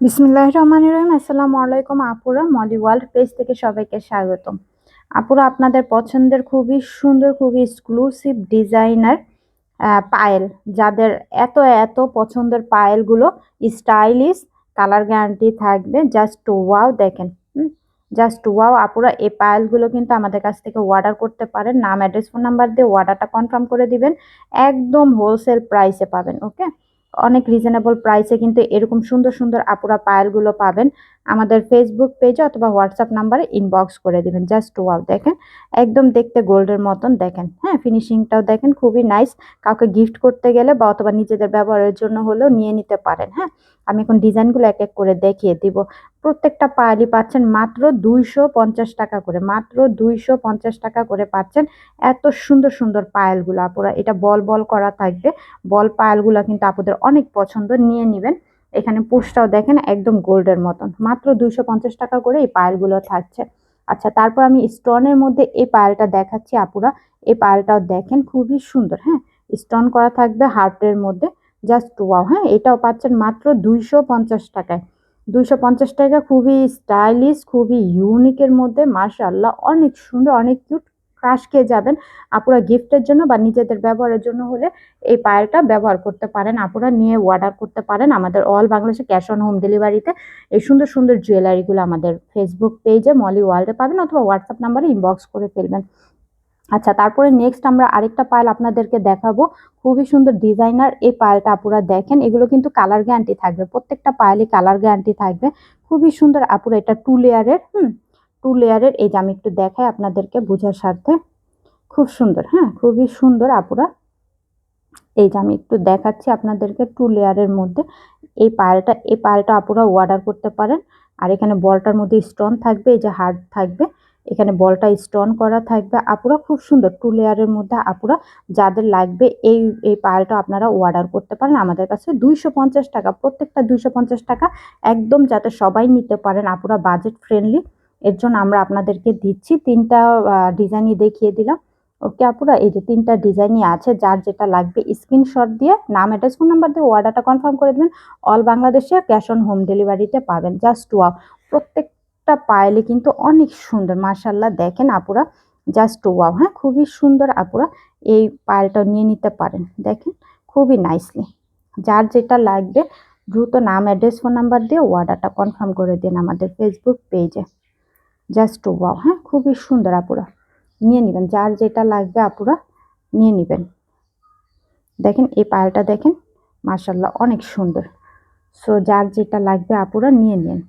বিসমুল্লাহ রহমান রহিম। আসসালামু আলাইকুম আপুরা, মলি ওয়ার্ল্ড পেজ থেকে সবাইকে স্বাগতম। আপুরা, আপনাদের পছন্দের খুবই সুন্দর, খুবই এক্সক্লুসিভ ডিজাইনার পায়েল। যাদের এত এত পছন্দের পায়েলগুলো স্টাইলিশ কালার গ্যারান্টি থাকবে। জাস্ট ওয়াও দেখেন। জাস্ট ওয়াও আপুরা, এই পায়েলগুলো কিন্তু আমাদের কাছ থেকে অর্ডার করতে পারেন। নাম অ্যাড্রেস ফোন নাম্বার দিয়ে অর্ডারটা কনফার্ম করে দিবেন। একদম হোলসেল প্রাইসে পাবেন ওকে অনেক রিজনেবল প্রাইসে কিন্তু এরকম সুন্দর সুন্দর আপুরা পায়েলগুলো পাবেন। আমাদের ফেসবুক পেজে অথবা হোয়াটসঅ্যাপ নাম্বারে ইনবক্স করে দিবেন। জাস্ট ওয়াও দেখেন, একদম দেখতে গোল্ডের মতন দেখেন। হ্যাঁ ফিনিশিংটাও দেখেন, খুবই নাইস কাউকে গিফট করতে গেলে বা অথবা নিজেদের ব্যবহারের জন্য হলেও নিয়ে নিতে পারেন হ্যাঁ? আমি এখন ডিজাইনগুলো এক এক করে দেখিয়ে দিব। প্রত্যেকটা পায়েলই পাচ্ছেন মাত্র দুইশো পঞ্চাশ টাকা করে, মাত্র দুইশো পঞ্চাশ টাকা করে পাচ্ছেন এত সুন্দর সুন্দর পায়েলগুলো আপুরা, এটা বল বল করা থাকবে। বল পায়েলগুলো কিন্তু আপুদের অনেক পছন্দ, নিয়ে নেবেন। এখানে দেখেন, একদম গোল্ডের মতন। মাত্র দুইশো পঞ্চাশ টাকা করে এই পায়েলগুলো থাকছে। আচ্ছা তারপর আমি স্টোনের মধ্যে এই পায়েলটা দেখাচ্ছি আপুরা। এই পায়েলটাও দেখেন, খুবই সুন্দর হ্যাঁ? স্টোন করা থাকবে হার্টের মধ্যে। জাস্ট ওয়াও হ্যাঁ? এটাও পাচ্ছেন মাত্র দুইশো পঞ্চাশ টাকায়। দুইশো পঞ্চাশ টাকা খুবই স্টাইলিশ, খুবই ইউনিকের মধ্যে মার্শাল্লাহ অনেক সুন্দর, অনেক কিউট ক্রাশ খেয়ে যাবেন। আপুরা গিফটের জন্য বা নিজেদের ব্যবহারের জন্য হলে এই পায়েলটা ব্যবহার করতে পারেন। আপুরা নিয়ে অর্ডার করতে পারেন আমাদের অল বাংলাদেশে ক্যাশ অন হোম ডেলিভারিতে এই সুন্দর সুন্দর জুয়েলারিগুলো আমাদের ফেসবুক পেজে মলি ওয়ার্ল্ডে পাবেন অথবা হোয়াটসঅ্যাপ নাম্বারে ইনবক্স করে ফেলবেন। আচ্ছা তারপরে নেক্সট আমরা আরেকটা পায়েল আপনাদেরকে দেখাবো। খুবই সুন্দর ডিজাইনার এই পায়েলটা আপুরা দেখেন। এগুলো কিন্তু কালার গ্যারান্টি থাকবে। প্রত্যেকটা পায়েলই কালার গ্যারান্টি থাকবে। খুবই সুন্দর আপুরা এটা টু লেয়ারের হুম টু লেয়ারের এই যে আমি একটু দেখাই আপনাদেরকে বোঝার স্বার্থে। খুব সুন্দর হ্যাঁ? খুবই সুন্দর আপুরা। এই যে আমি একটু দেখাচ্ছি আপনাদেরকে টু লেয়ারের মধ্যে। এই পায়েলটা এই পায়েলটা আপুরা অর্ডার করতে পারেন। আর এখানে বলটার মধ্যে স্টোন থাকবে, এই যে হার্ড থাকবে। এখানে বলটা স্টোন করা থাকবে। আপুরা খুব সুন্দর টু লেয়ারের মধ্যে আপুরা যাদের লাগবে এই এই পায়েলটা আপনারা অর্ডার করতে পারেন। আমাদের কাছে দুইশো পঞ্চাশ টাকা, প্রত্যেকটা দুইশো পঞ্চাশ টাকা একদম যাতে সবাই নিতে পারেন। আপুরা বাজেট ফ্রেন্ডলি এর জন্য আমরা আপনাদেরকে দিচ্ছি। তিনটা ডিজাইনই দেখিয়ে দিলাম। ওকে আপুরা, এই যে তিনটা ডিজাইনই আছে, যার যেটা লাগবে স্ক্রিনশট দিয়ে, নাম অ্যাড্রেস ফোন নাম্বার দিয়ে অর্ডারটা কনফার্ম করে দেবেন। অল বাংলাদেশে ক্যাশ অন হোম ডেলিভারিতে পাবেন। জাস্ট ওয়াও প্রত্যেকটা পায়েলে কিন্তু অনেক সুন্দর মার্শাল্লাহ দেখেন আপুরা জাস্ট ওয়াও হ্যাঁ খুবই সুন্দর আপুরা, এই পায়েলটা নিয়ে নিতে পারেন। দেখেন, খুবই নাইসলি যার যেটা লাগবে, দ্রুত নাম অ্যাড্রেস ফোন নাম্বার দিয়ে অর্ডারটা কনফার্ম করে দিন আমাদের ফেসবুক পেজে জাস্ট ওয়াও হ্যাঁ খুবই সুন্দর আপুরা। নিয়ে নেবেন, যার যেটা লাগবে আপুরা নিয়ে নেবেন। দেখেন, এই পায়েলটা দেখেন মার্শাল্লাহ অনেক সুন্দর। সো যার যেটা লাগবে আপুরা নিয়ে নিন।